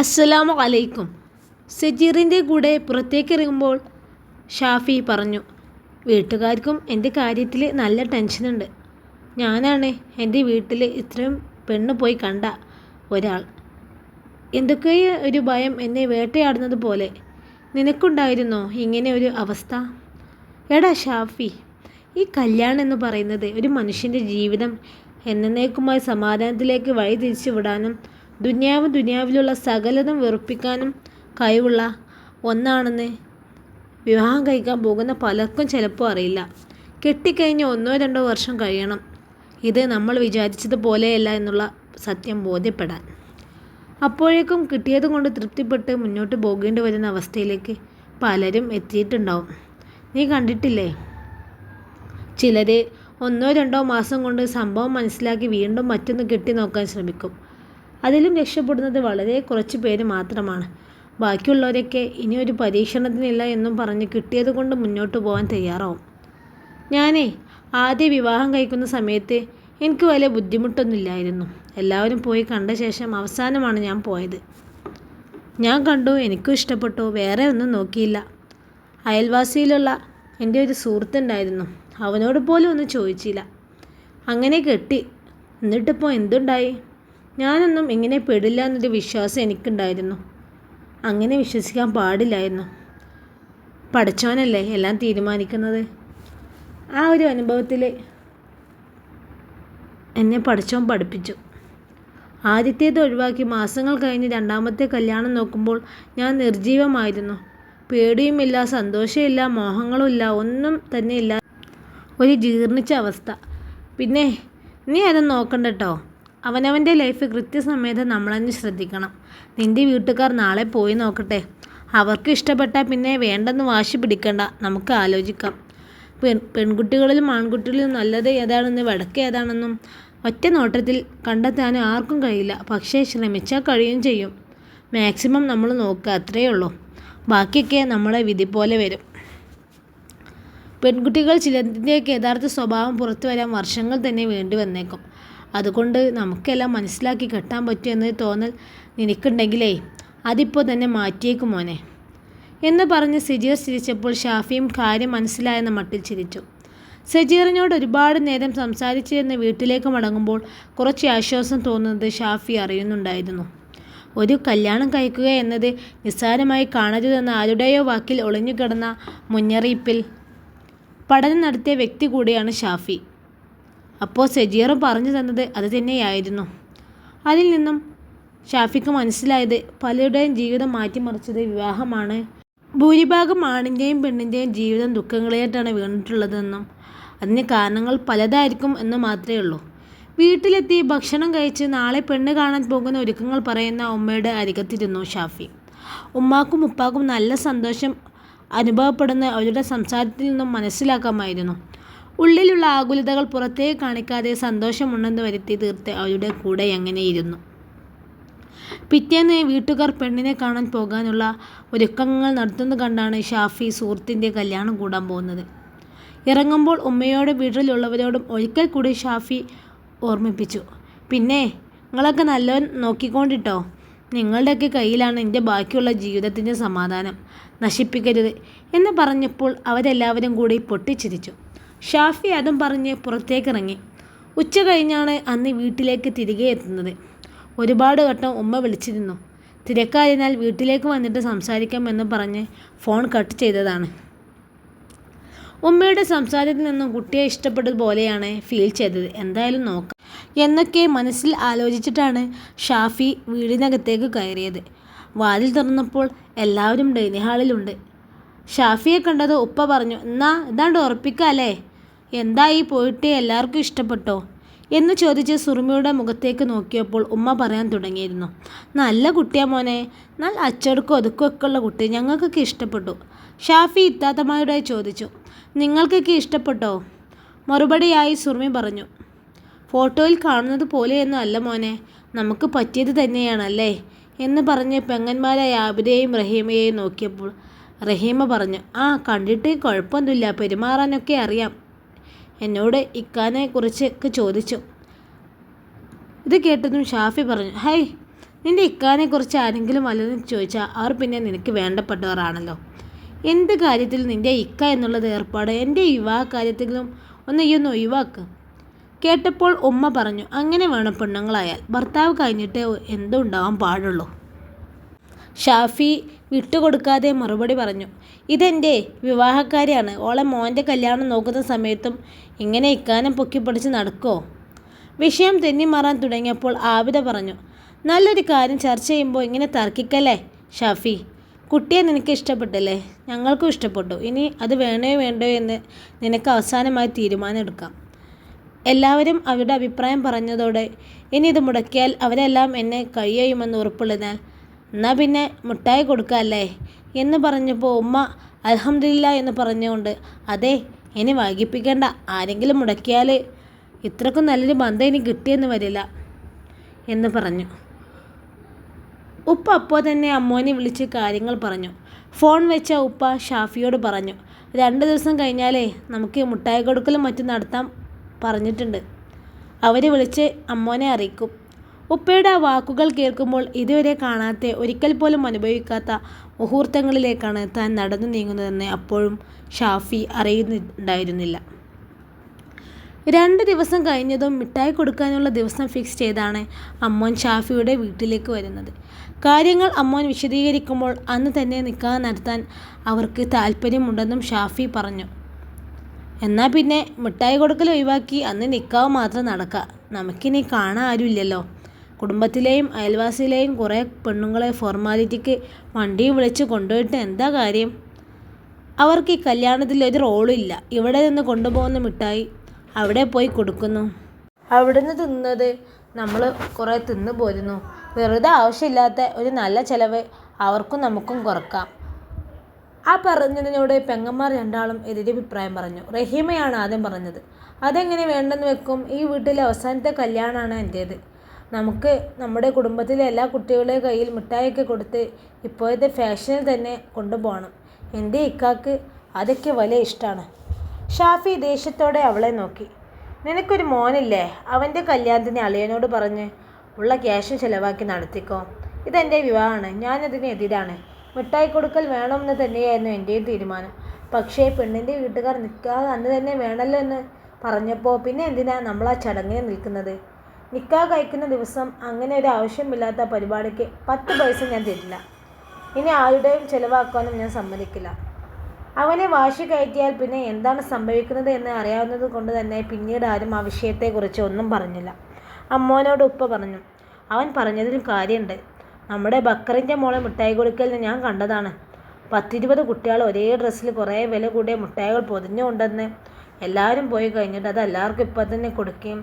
അസ്സലാമു അലൈക്കും സജീറിന്റെ കൂടെ പുറത്തേക്ക് ഇറങ്ങുമ്പോൾ ഷാഫി പറഞ്ഞു വീട്ടുകാർക്കും എന്റെ കാര്യത്തിൽ നല്ല ടെൻഷനുണ്ട്. ഞാനാണ് എന്റെ വീട്ടിൽ ഇത്രയും പെണ്ണ് പോയി കണ്ട ഒരാൾ. എന്തൊക്കെയോ ഒരു ഭയം എന്നെ വേട്ടയാടുന്നത് പോലെ. നിനക്കുണ്ടായിരുന്നോ ഇങ്ങനെ ഒരു അവസ്ഥ? എടാ ഷാഫി ഈ കല്യാണം എന്ന് പറയുന്നത് ഒരു മനുഷ്യന്റെ ജീവിതം എന്നേക്കുമായി സമാധാനത്തിലേക്ക് വഴി തിരിച്ചു വിടാനും ദുനിയാവ് ദുനിയാവിലുള്ള സകലതും വെറുപ്പിക്കാനും കഴിവുള്ള ഒന്നാണെന്ന് വിവാഹം കഴിക്കാൻ പോകുന്ന പലർക്കും ചിലപ്പോൾ അറിയില്ല. കെട്ടിക്കഴിഞ്ഞ് ഒന്നോ രണ്ടോ വർഷം കഴിയണം. ഇത് നമ്മൾ വിചാരിച്ചതുപോലെയല്ല എന്നുള്ള സത്യം ബോധ്യപ്പെടാൻ. അപ്പോഴേക്കും കിട്ടിയത് കൊണ്ട് തൃപ്തിപ്പെട്ട് മുന്നോട്ട് പോകേണ്ടി വരുന്ന അവസ്ഥയിലേക്ക് പലരും എത്തിയിട്ടുണ്ടാവും. നീ കണ്ടിട്ടില്ലേ? ചിലർ ഒന്നോ രണ്ടോ മാസം കൊണ്ട് സംഭവം മനസ്സിലാക്കി വീണ്ടും മറ്റൊന്ന് കെട്ടി നോക്കാൻ ശ്രമിക്കും. അതിലും രക്ഷപ്പെടുന്നത് വളരെ കുറച്ച് പേര് മാത്രമാണ്. ബാക്കിയുള്ളവരൊക്കെ ഇനി ഒരു പരീക്ഷണത്തിനില്ല എന്നും പറഞ്ഞ് കിട്ടിയത് കൊണ്ട് മുന്നോട്ട് പോകാൻ തയ്യാറാവും. ഞാനേ ആദ്യ വിവാഹം കഴിക്കുന്ന സമയത്ത് എനിക്ക് വലിയ ബുദ്ധിമുട്ടൊന്നുമില്ലായിരുന്നു. എല്ലാവരും പോയി കണ്ട ശേഷം അവസാനമാണ് ഞാൻ പോയത്. ഞാൻ കണ്ടു എനിക്കും ഇഷ്ടപ്പെട്ടു വേറെ ഒന്നും നോക്കിയില്ല. അയൽവാസിയിലുള്ള എന്റെ ഒരു സുഹൃത്തുണ്ടായിരുന്നു. അവനോട് പോലും ഒന്നും ചോദിച്ചില്ല. അങ്ങനെ കെട്ടി. എന്നിട്ടിപ്പോൾ എന്തുണ്ടായി? ഞാനൊന്നും ഇങ്ങനെ പെടില്ല എന്നൊരു വിശ്വാസം എനിക്കുണ്ടായിരുന്നു. അങ്ങനെ വിശ്വസിക്കാൻ പാടില്ലായിരുന്നു. പഠിച്ചവനല്ലേ എല്ലാം തീരുമാനിക്കുന്നത്? ആ ഒരു അനുഭവത്തിൽ എന്നെ പഠിച്ചവൻ പഠിപ്പിച്ചു. ആദ്യത്തേത് ഒഴിവാക്കി മാസങ്ങൾ കഴിഞ്ഞ് രണ്ടാമത്തെ കല്യാണം നോക്കുമ്പോൾ ഞാൻ നിർജീവമായിരുന്നു പേടിയുമില്ല സന്തോഷമില്ല മോഹങ്ങളുമില്ല ഒന്നും തന്നെ ഇല്ല ഒരു ജീർണിച്ച അവസ്ഥ. പിന്നെ നീ അതൊന്നും നോക്കണ്ട കേട്ടോ അവനവന്റെ ലൈഫ് കൃത്യസമയത്ത് നമ്മൾ ശ്രദ്ധിക്കണം. നിന്റെ വീട്ടുകാർ നാളെ പോയി നോക്കട്ടെ. അവർക്ക് ഇഷ്ടപ്പെട്ടാൽ പിന്നെ വേണ്ടെന്ന് വാശി പിടിക്കണ്ട. നമുക്ക് ആലോചിക്കാം. പെൺ പെൺകുട്ടികളിലും ആൺകുട്ടികളിലും നല്ലത് ഏതാണെന്ന് വടക്ക് ഏതാണെന്നും ഒറ്റ നോട്ടത്തിൽ കണ്ടെത്താൻ ആർക്കും കഴിയില്ല. പക്ഷേ ശ്രമിച്ചാൽ കഴിയും ചെയ്യും. മാക്സിമം നമ്മൾ നോക്കുക അത്രയേ ഉള്ളൂ. ബാക്കിയൊക്കെ നമ്മളെ വിധി പോലെ വരും. പെൺകുട്ടികൾ ചിലതിന്റെയൊക്കെ യഥാർത്ഥ സ്വഭാവം പുറത്തു വരാൻ വർഷങ്ങൾ തന്നെ വേണ്ടി വന്നേക്കും. അതുകൊണ്ട് നമുക്കെല്ലാം മനസ്സിലാക്കി കെട്ടാൻ പറ്റുമെന്ന് തോന്നൽ നിനക്കുണ്ടെങ്കിലേ അതിപ്പോൾ തന്നെ മാറ്റിയേക്കും മോനെ. എന്ന് പറഞ്ഞ് സജീർ ചിരിച്ചപ്പോൾ ഷാഫിയും കാര്യം മനസ്സിലായെന്ന മട്ടിൽ ചിരിച്ചു. സജീറിനോട് ഒരുപാട് നേരം സംസാരിച്ചിരുന്ന് വീട്ടിലേക്ക് മടങ്ങുമ്പോൾ കുറച്ച് ആശ്വാസം തോന്നുന്നത് ഷാഫി അറിയുന്നുണ്ടായിരുന്നു. ഒരു കല്യാണം കഴിക്കുക എന്നത് നിസ്സാരമായി കാണരുതെന്ന ആരുടെയോ വാക്കിൽ ഒളിഞ്ഞുകിടന്ന മുന്നറിയിപ്പിൽ പഠനം നടത്തിയ വ്യക്തി കൂടിയാണ് ഷാഫി. അപ്പോൾ സജീറും പറഞ്ഞു തന്നത് അത് തന്നെയായിരുന്നു. അതിൽ നിന്നും ഷാഫിക്ക് മനസ്സിലായത് പലരുടെയും ജീവിതം മാറ്റിമറിച്ചത് വിവാഹമാണ്. ഭൂരിഭാഗം ആണിന്റെയും പെണ്ണിന്റെയും ജീവിതം ദുഃഖങ്ങളായിട്ടാണ് വീണിട്ടുള്ളതെന്നും അതിന് കാരണങ്ങൾ പലതായിരിക്കും എന്ന് മാത്രമേ ഉള്ളൂ. വീട്ടിലെത്തി ഭക്ഷണം കഴിച്ച് നാളെ പെണ്ണ് കാണാൻ പോകുന്ന ഒരുക്കങ്ങൾ പറയുന്ന ഉമ്മയുടെ അരികത്തിരുന്നു ഷാഫി. ഉമ്മാക്കും ഉപ്പാക്കും നല്ല സന്തോഷം അനുഭവപ്പെടുന്ന അവരുടെ സംസാരത്തിൽ നിന്നും മനസ്സിലാക്കാമായിരുന്നു. ഉള്ളിലുള്ള ആകുലതകൾ പുറത്തേക്ക് കാണിക്കാതെ സന്തോഷമുണ്ടെന്ന് വരുത്തി തീർത്ത് അവരുടെ കൂടെ അങ്ങനെയിരുന്നു പിറ്റേന്ന് വീട്ടുകാർ പെണ്ണിനെ കാണാൻ പോകാനുള്ള ഒരുക്കങ്ങൾ നടത്തുന്നത് കണ്ടാണ് ഷാഫി സുഹൃത്തിന്റെ കല്യാണം കൂടാൻ പോകുന്നത്. ഇറങ്ങുമ്പോൾ ഉമ്മയോടും വീട്ടിലുള്ളവരോടും ഒരിക്കൽ കൂടി ഷാഫി ഓർമ്മിപ്പിച്ചു. പിന്നെ നിങ്ങളൊക്കെ നല്ലവൻ നോക്കിക്കൊണ്ടിട്ടോ? നിങ്ങളുടെയൊക്കെ കയ്യിലാണ് എന്റെ ബാക്കിയുള്ള ജീവിതത്തിന്റെ സമാധാനം. നശിപ്പിക്കരുത് എന്ന് പറഞ്ഞപ്പോൾ അവരെല്ലാവരും കൂടി പൊട്ടിച്ചിരിച്ചു. ഷാഫി അതും പറഞ്ഞ് പുറത്തേക്കിറങ്ങി. ഉച്ച കഴിഞ്ഞാണ് അന്ന് വീട്ടിലേക്ക് തിരികെ എത്തുന്നത്. ഒരുപാട് വട്ടം ഉമ്മ വിളിച്ചിരുന്നു. തിരക്കായതിനാൽ വീട്ടിലേക്ക് വന്നിട്ട് സംസാരിക്കാമെന്ന് പറഞ്ഞ് ഫോൺ കട്ട് ചെയ്തതാണ്. ഉമ്മയുടെ സംസാരത്തിൽ നിന്നും കുട്ടിയെ ഇഷ്ടപ്പെട്ടതുപോലെയാണ് ഫീൽ ചെയ്തത്. എന്തായാലും നോക്കാം. എന്നൊക്കെ മനസ്സിൽ ആലോചിച്ചിട്ടാണ് ഷാഫി വീടിനകത്തേക്ക് കയറിയത്. വാതിൽ തുറന്നപ്പോൾ എല്ലാവരും ഡൈനിങ് ഹാളിലുണ്ട്. ഷാഫിയെ കണ്ടത് ഉപ്പ പറഞ്ഞു എന്നാ ഇതാണ്ട് ഉറപ്പിക്കാല്ലേ? എന്തായി പോയിട്ട് എല്ലാവർക്കും ഇഷ്ടപ്പെട്ടോ? എന്ന് ചോദിച്ച് സുറുമിയുടെ മുഖത്തേക്ക് നോക്കിയപ്പോൾ ഉമ്മ പറയാൻ തുടങ്ങിയിരുന്നു. നല്ല കുട്ടിയാ മോനെ. നല്ല അച്ചടുക്കും ഒതുക്കൊക്കെ ഉള്ള കുട്ടി. ഞങ്ങൾക്കൊക്കെ ഇഷ്ടപ്പെട്ടു. ഷാഫി ഇത്താത്തമാരുടെ ചോദിച്ചു. നിങ്ങൾക്കൊക്കെ ഇഷ്ടപ്പെട്ടോ? മറുപടിയായി സുറുമി പറഞ്ഞു. ഫോട്ടോയിൽ കാണുന്നത് പോലെയൊന്നും അല്ല മോനെ. നമുക്ക് പറ്റിയത് തന്നെയാണല്ലേ? എന്ന് പറഞ്ഞ് പെങ്ങന്മാരായ ആബിരെയും റഹീമയെയും നോക്കിയപ്പോൾ റഹീമ പറഞ്ഞു ആ കണ്ടിട്ട് കുഴപ്പമൊന്നുമില്ല. പെരുമാറാനൊക്കെ അറിയാം. എന്നോട് ഇക്കാനെ കുറിച്ചൊക്കെ ചോദിച്ചു. ഇത് കേട്ടതും ഷാഫി പറഞ്ഞു ഹൈ നിന്റെ ഇക്കാനെക്കുറിച്ച് ആരെങ്കിലും വല്ലതും ചോദിച്ചാൽ അവർ പിന്നെ നിനക്ക് വേണ്ടപ്പെട്ടവരാണല്ലോ. എന്ത് കാര്യത്തിൽ നിന്റെ ഇക്ക എന്നുള്ളത് ഏർപ്പാട്? എന്റെ വിവാഹ കാര്യത്തിലും ഒന്ന് ഈ ഒന്ന് ഒഴിവാക്ക്. കേട്ടപ്പോൾ ഉമ്മ പറഞ്ഞു അങ്ങനെ വേണം പെണ്ണുങ്ങളായാൽ. ഭർത്താവ് കഴിഞ്ഞിട്ട് എന്തുണ്ടാവാൻ പാടുള്ളൂ. ഷാഫി വിട്ടുകൊടുക്കാതെ മറുപടി പറഞ്ഞു. ഇതെന്റെ വിവാഹക്കാരിയാണ്. ഓളെ മോന്റെ കല്യാണം നോക്കുന്ന സമയത്തും ഇങ്ങനെ ഇക്കാനം പൊക്കിപ്പിടിച്ച് നടക്കോ വിഷയം തെന്നിമാറാൻ തുടങ്ങിയപ്പോൾ ആബിദ പറഞ്ഞു നല്ലൊരു കാര്യം ചർച്ച ചെയ്യുമ്പോൾ ഇങ്ങനെ തർക്കിക്കല്ലേ ഷാഫി? കുട്ടിയെ നിനക്ക് ഇഷ്ടപ്പെട്ടല്ലേ? ഞങ്ങൾക്കും ഇഷ്ടപ്പെട്ടു. ഇനി അത് വേണോ വേണ്ടോ എന്ന് നിനക്ക് അവസാനമായി തീരുമാനമെടുക്കാം. എല്ലാവരും അവരുടെ അഭിപ്രായം പറഞ്ഞതോടെ ഇനി ഇത് മുടക്കിയാൽ അവരെല്ലാം എന്നെ കഴിയുമെന്ന് ഉറപ്പുള്ളതിനാൽ എന്നാൽ പിന്നെ മുട്ടായി കൊടുക്കാമല്ലേ എന്ന് പറഞ്ഞപ്പോൾ ഉമ്മ അലഹമില്ല എന്ന് പറഞ്ഞുകൊണ്ട് അതെ ഇനി വൈകിപ്പിക്കേണ്ട. ആരെങ്കിലും മുടക്കിയാൽ ഇത്രക്കും നല്ലൊരു ബന്ധം ഇനി കിട്ടിയെന്ന് വരില്ല എന്ന് പറഞ്ഞു. ഉപ്പ അപ്പോൾ തന്നെ അമ്മോനെ വിളിച്ച് കാര്യങ്ങൾ പറഞ്ഞു. ഫോൺ വെച്ച ഉപ്പ ഷാഫിയോട് പറഞ്ഞു രണ്ട് ദിവസം കഴിഞ്ഞാലേ നമുക്ക് മുട്ടായി കൊടുക്കലും മറ്റും നടത്താൻ പറഞ്ഞിട്ടുണ്ട്. അവർ വിളിച്ച് അമ്മോനെ അറിയിക്കും. ഉപ്പയുടെ ആ വാക്കുകൾ കേൾക്കുമ്പോൾ ഇതുവരെ കാണാത്ത ഒരിക്കൽ പോലും അനുഭവിക്കാത്ത മുഹൂർത്തങ്ങളിലേക്കാണ് താൻ നടന്നു നീങ്ങുന്നതെന്ന് അപ്പോഴും ഷാഫി അറിയുന്നുണ്ടായിരുന്നില്ല. രണ്ട് ദിവസം കഴിഞ്ഞതും മിഠായി കൊടുക്കാനുള്ള ദിവസം ഫിക്സ് ചെയ്താണ് അമ്മോൻ ഷാഫിയുടെ വീട്ടിലേക്ക് വരുന്നത്. കാര്യങ്ങൾ അമ്മോൻ വിശദീകരിക്കുമ്പോൾ അന്ന് തന്നെ നിൽക്കാൻ നടത്താൻ അവർക്ക് താല്പര്യമുണ്ടെന്നും ഷാഫി പറഞ്ഞു. എന്നാൽ പിന്നെ മിഠായി കൊടുക്കൽ ഒഴിവാക്കി അന്ന് നിൽക്കാവ് മാത്രം നടക്കുക നമുക്കിനി കാണാൻ ആരുമില്ലല്ലോ. കുടുംബത്തിലെയും അയൽവാസിയിലെയും കുറേ പെണ്ണുങ്ങളെ ഫോർമാലിറ്റിക്ക് വണ്ടിയും വിളിച്ച് കൊണ്ടുപോയിട്ട് എന്താ കാര്യം? അവർക്ക് ഈ കല്യാണത്തിൽ ഒരു റോളും ഇല്ല. ഇവിടെ നിന്ന് കൊണ്ടുപോകുന്ന മിഠായി അവിടെ പോയി കൊടുക്കുന്നു. അവിടുന്ന് തിന്നത് നമ്മൾ കുറേ തിന്നു പോരുന്നു. വെറുതെ ആവശ്യമില്ലാത്ത ഒരു നല്ല ചിലവ് അവർക്കും നമുക്കും കുറക്കാം. ആ പറഞ്ഞതിനോട് പെങ്ങന്മാർ രണ്ടാളും എതിരെ അഭിപ്രായം പറഞ്ഞു. റഹീമയാണ് ആദ്യം പറഞ്ഞത്. അതെങ്ങനെ വേണ്ടെന്ന് വെക്കും? ഈ വീട്ടിലെ അവസാനത്തെ കല്യാണമാണ് എന്റേത് നമുക്ക് നമ്മുടെ കുടുംബത്തിലെ എല്ലാ കുട്ടികളുടെ കയ്യിൽ മിഠായിയൊക്കെ കൊടുത്ത് ഇപ്പോഴത്തെ ഫാഷനിൽ തന്നെ കൊണ്ടുപോകണം. എന്റെ ഇക്കാക്ക് അതൊക്കെ വലിയ ഇഷ്ടമാണ്. ഷാഫി ദേഷ്യത്തോടെ അവളെ നോക്കി. നിനക്കൊരു മോനില്ലേ? അവന്റെ കല്യാണത്തിന് അളിയനോട് പറഞ്ഞ് ഉള്ള ക്യാഷ് ചിലവാക്കി നടത്തിക്കോ. ഇതെന്റെ വിവാഹമാണ്. ഞാനതിന് എതിരാണ്. മിഠായി കൊടുക്കൽ വേണമെന്ന് തന്നെയായിരുന്നു എന്റെയും തീരുമാനം. പക്ഷേ പെണ്ണിന്റെ വീട്ടുകാർ നിൽക്കാതെ അന്ന് തന്നെ വേണമല്ലോ എന്ന് പറഞ്ഞപ്പോൾ പിന്നെ എന്തിനാ നമ്മൾ ആ ചടങ്ങിന് നിൽക്കുന്നത്? നിക്കാ കഴിക്കുന്ന ദിവസം അങ്ങനെ ഒരു ആവശ്യമില്ലാത്ത പരിപാടിക്ക് പത്ത് പൈസ ഞാൻ തരില്ല. ഇനി ആരുടെയും ചിലവാക്കാനും ഞാൻ സമ്മതിക്കില്ല. അവനെ വാശി കയറ്റിയാൽ പിന്നെ എന്താണ് സംഭവിക്കുന്നത് എന്ന് അറിയാവുന്നത് കൊണ്ട് തന്നെ പിന്നീട് ആരും ആ വിഷയത്തെക്കുറിച്ച് ഒന്നും പറഞ്ഞില്ല. അമ്മോനോട് ഉപ്പ പറഞ്ഞു അവൻ പറഞ്ഞതിലും കാര്യമുണ്ട്. നമ്മുടെ ബക്കറിന്റെ മോളെ മിഠായി കൊടുക്കലിന് ഞാൻ കണ്ടതാണ്. പത്തിരുപത് കുട്ടികൾ ഒരേ ഡ്രസ്സിൽ കുറേ വില കൂടിയ മിഠായികൾ പൊതിഞ്ഞുകൊണ്ടെന്ന് എല്ലാവരും പോയി കഴിഞ്ഞിട്ട് അത് എല്ലാവർക്കും ഇപ്പം തന്നെ കൊടുക്കുകയും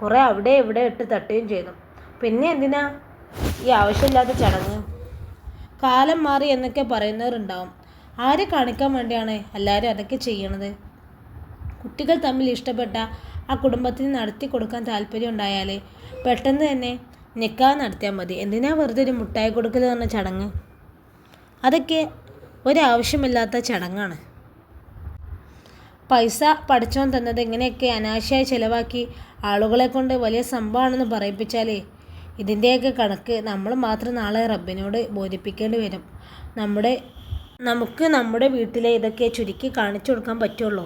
കുറേ അവിടെ ഇവിടെ ഇട്ട് തട്ടുകയും ചെയ്തു. പിന്നെ എന്തിനാ? ഈ ആവശ്യമില്ലാത്ത ചടങ്ങ്. കാലം മാറി എന്നൊക്കെ പറയുന്നവരുണ്ടാവും. ആരെ കാണിക്കാൻ വേണ്ടിയാണ് എല്ലാവരും അതൊക്കെ ചെയ്യണത്? കുട്ടികൾ തമ്മിൽ ഇഷ്ടപ്പെട്ട ആ കുടുംബത്തിന് നടത്തി കൊടുക്കാൻ താല്പര്യം ഉണ്ടായാൽ പെട്ടെന്ന് തന്നെ നിൽക്കാൻ നടത്തിയാൽ മതി. എന്തിനാ വെറുതെ ഒരു മുട്ടായി കൊടുക്കൽ പറഞ്ഞ ചടങ്ങ്? അതൊക്കെ ഒരാവശ്യമില്ലാത്ത ചടങ്ങാണ്. പൈസ പഠിച്ചോൻ തന്നത് ഇങ്ങനെയൊക്കെ അനാശയായി ചിലവാക്കി ആളുകളെ കൊണ്ട് വലിയ സംഭവമാണെന്ന് പറയിപ്പിച്ചാലേ? ഇതിന്റെയൊക്കെ കണക്ക് നമ്മൾ മാത്രം നാളെ റബ്ബിനോട് ബോധിപ്പിക്കേണ്ടി വരും. നമ്മുടെ നമുക്ക് നമ്മുടെ വീട്ടിലെ ഇതൊക്കെ ചുരുക്കി കാണിച്ചു കൊടുക്കാൻ പറ്റുള്ളൂ.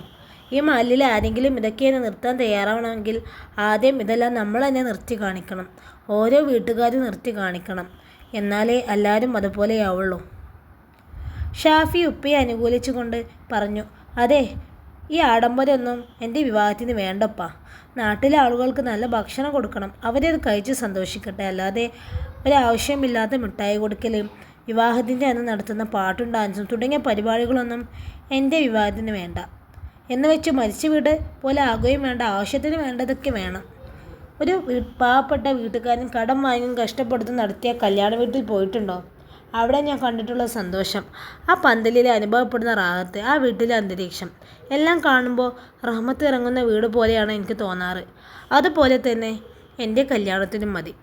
ഈ മല്ലിൽ ആരെങ്കിലും ഇതൊക്കെ നിർത്താൻ തയ്യാറാവണമെങ്കിൽ ആദ്യം ഇതെല്ലാം നമ്മൾ തന്നെ നിർത്തി കാണിക്കണം. ഓരോ വീട്ടുകാരും നിർത്തി കാണിക്കണം. എന്നാലേ എല്ലാവരും അതുപോലെയാവുള്ളൂ ഷാഫി ഉപ്പയെ അനുകൂലിച്ചുകൊണ്ട് പറഞ്ഞു അതെ ഈ ആഡംബരമൊന്നും എന്റെ വിവാഹത്തിന് വേണ്ടപ്പാ. നാട്ടിലെ ആളുകൾക്ക് നല്ല ഭക്ഷണം കൊടുക്കണം. അവരത് കഴിച്ച് സന്തോഷിക്കട്ടെ. അല്ലാതെ ഒരാവശ്യമില്ലാത്ത മിഠായി കൊടുക്കൽ വിവാഹത്തിന്റെ അന്ന് നടത്തുന്ന പാട്ടും ഡാൻസും തുടങ്ങിയ പരിപാടികളൊന്നും എന്റെ വിവാഹത്തിന് വേണ്ട. എന്ന് വെച്ച് മരിച്ചു വീട് പോലെ ആകുകയും വേണ്ട. ആവശ്യത്തിന് വേണ്ടതൊക്കെ വേണം. ഒരു പാവപ്പെട്ട വീട്ടുകാരൻ കടം വാങ്ങി കഷ്ടപ്പെടുത്തി നടത്തിയ കല്യാണ വീട്ടിൽ പോയിട്ടുണ്ടോ? അവിടെ ഞാൻ കണ്ടിട്ടുള്ള സന്തോഷം. ആ പന്തലിൽ അനുഭവപ്പെടുന്ന റാഹത്ത് ആ വീട്ടിലെ അന്തരീക്ഷം എല്ലാം കാണുമ്പോൾ റഹ്മത്ത് ഇറങ്ങുന്ന വീട് പോലെയാണ് എനിക്ക് തോന്നാറ്. അതുപോലെ തന്നെ എന്റെ കല്യാണത്തിനും മതി.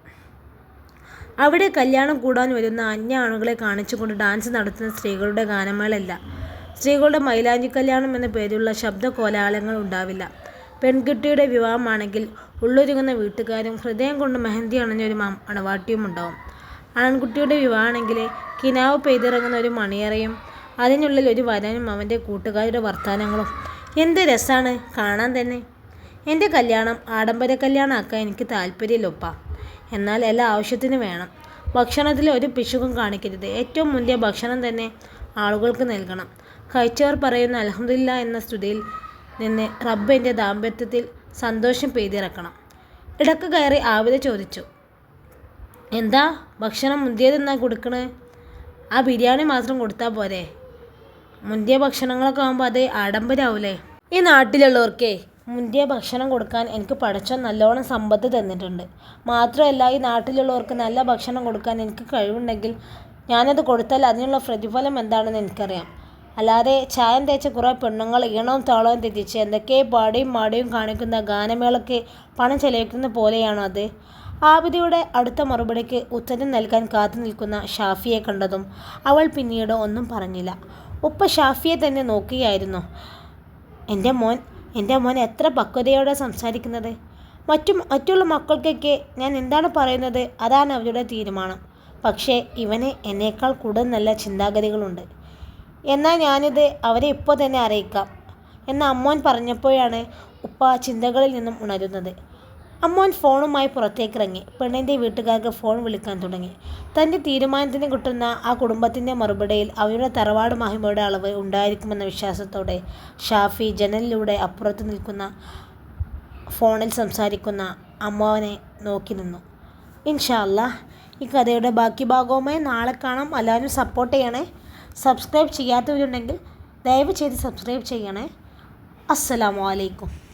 അവിടെ കല്യാണം കൂടാൻ വരുന്ന അന്യ ആണുകളെ കാണിച്ചുകൊണ്ട് ഡാൻസ് നടത്തുന്ന സ്ത്രീകളുടെ ഗാനമേളല്ല സ്ത്രീകളുടെ മൈലാഞ്ചി കല്യാണം എന്ന പേരുള്ള ശബ്ദ കോലാഹലങ്ങൾ ഉണ്ടാവില്ല. പെൺകുട്ടിയുടെ വിവാഹമാണെങ്കിൽ ഉള്ളൊരുങ്ങുന്ന വീട്ടുകാരും ഹൃദയം കൊണ്ട് മെഹന്തി അണഞ്ഞൊരു മണവാട്ടിയും ഉണ്ടാവും ആൺകുട്ടിയുടെ വിവാഹമാണെങ്കിൽ കിനാവ് പെയ്തിറങ്ങുന്ന ഒരു മണിയറയും അതിനുള്ളിൽ ഒരു വരനും അവന്റെ കൂട്ടുകാരുടെ വർത്താനങ്ങളും എന്ത് രസമാണ് കാണാൻ തന്നെ. എന്റെ കല്യാണം ആഡംബര കല്യാണമാക്കാൻ എനിക്ക് താല്പര്യമില്ലൊപ്പ എന്നാൽ എല്ലാ ആവശ്യത്തിനും വേണം. ഭക്ഷണത്തിൽ ഒരു പിശുക്കും കാണിക്കരുത്. ഏറ്റവും മുന്തിയ ഭക്ഷണം തന്നെ ആളുകൾക്ക് നൽകണം. കഴിച്ചവർ പറയുന്ന അലഹമില്ല എന്ന സ്തുതിയിൽ നിന്ന് റബ്ബ് എന്റെ ദാമ്പത്യത്തിൽ സന്തോഷം പെയ്തിറക്കണം. ഇടയ്ക്ക് കയറി ആവിത ചോദിച്ചു. എന്താ? ഭക്ഷണം മുന്തിയതെന്നാ കൊടുക്കണേ? ആ ബിരിയാണി മാത്രം കൊടുത്താൽ പോരെ. മുന്തിയ ഭക്ഷണങ്ങളൊക്കെ ആകുമ്പോൾ അത് ആഡംബരാവൂലേ? ഈ നാട്ടിലുള്ളവർക്കേ മുന്തിയ ഭക്ഷണം കൊടുക്കാൻ എനിക്ക് പടച്ചോൻ നല്ലോണം സമ്പത്ത് തന്നിട്ടുണ്ട്. മാത്രമല്ല ഈ നാട്ടിലുള്ളവർക്ക് നല്ല ഭക്ഷണം കൊടുക്കാൻ എനിക്ക് കഴിവുണ്ടെങ്കിൽ ഞാനത് കൊടുത്താൽ അതിനുള്ള പ്രതിഫലം എന്താണെന്ന് എനിക്കറിയാം. അല്ലാതെ ചായം തേച്ച കുറേ പെണ്ണുങ്ങൾ ഈണവും താളവും തെറ്റിച്ച് എന്തൊക്കെ പാടിയും മാടിയും കാണിക്കുന്ന ഗാനമേളയ്ക്ക് പണം ചെലവഴിക്കുന്ന പോലെയാണോ അത്? ആബിദയുടെ അടുത്ത മറുപടിക്ക് ഉത്തരം നൽകാൻ കാത്തു നിൽക്കുന്ന ഷാഫിയെ കണ്ടതും അവൾ പിന്നീട് ഒന്നും പറഞ്ഞില്ല. ഉപ്പ ഷാഫിയെ തന്നെ നോക്കുകയായിരുന്നു എന്റെ മോൻ എന്റെ മോൻ എത്ര പക്വതയോടെ സംസാരിക്കുന്നത്? മറ്റു മറ്റുള്ള മക്കൾക്കൊക്കെ ഞാൻ എന്താണ് പറയുന്നത്? അതാണ് അവരുടെ തീരുമാനം. പക്ഷേ ഇവന് എന്നേക്കാൾ കൂടുതൽ നല്ല ചിന്താഗതികളുണ്ട്. എന്നാൽ ഞാനിത് അവരെ ഇപ്പോൾ തന്നെ അറിയിക്കാം എന്ന് അമ്മോൻ പറഞ്ഞപ്പോഴാണ് ഉപ്പ ചിന്തകളിൽ നിന്നും ഉണരുന്നത്. അമ്മോൻ ഫോണുമായി പുറത്തേക്കിറങ്ങി. പെണ്ണിന്റെ വീട്ടുകാർക്ക് ഫോൺ വിളിക്കാൻ തുടങ്ങി. തന്റെ തീരുമാനത്തിന് കിട്ടുന്ന ആ കുടുംബത്തിന്റെ മറുപടിയിൽ അവരുടെ തറവാട് മഹിമയുടെ അളവ് ഉണ്ടായിരിക്കുമെന്ന വിശ്വാസത്തോടെ ഷാഫി ജനലിലൂടെ അപ്പുറത്ത് നിൽക്കുന്ന ഫോണിൽ സംസാരിക്കുന്ന അമ്മാവനെ നോക്കി നിന്നു. ഇൻഷാ അല്ലാ ഈ കഥയുടെ ബാക്കി ഭാഗവുമായി നാളെ കാണാം. എല്ലാവരും സപ്പോർട്ട് ചെയ്യണേ. സബ്സ്ക്രൈബ് ചെയ്യാത്തവരുണ്ടെങ്കിൽ ദയവ് ചെയ്ത് സബ്സ്ക്രൈബ് ചെയ്യണേ. അസ്സലാമു അലൈക്കും.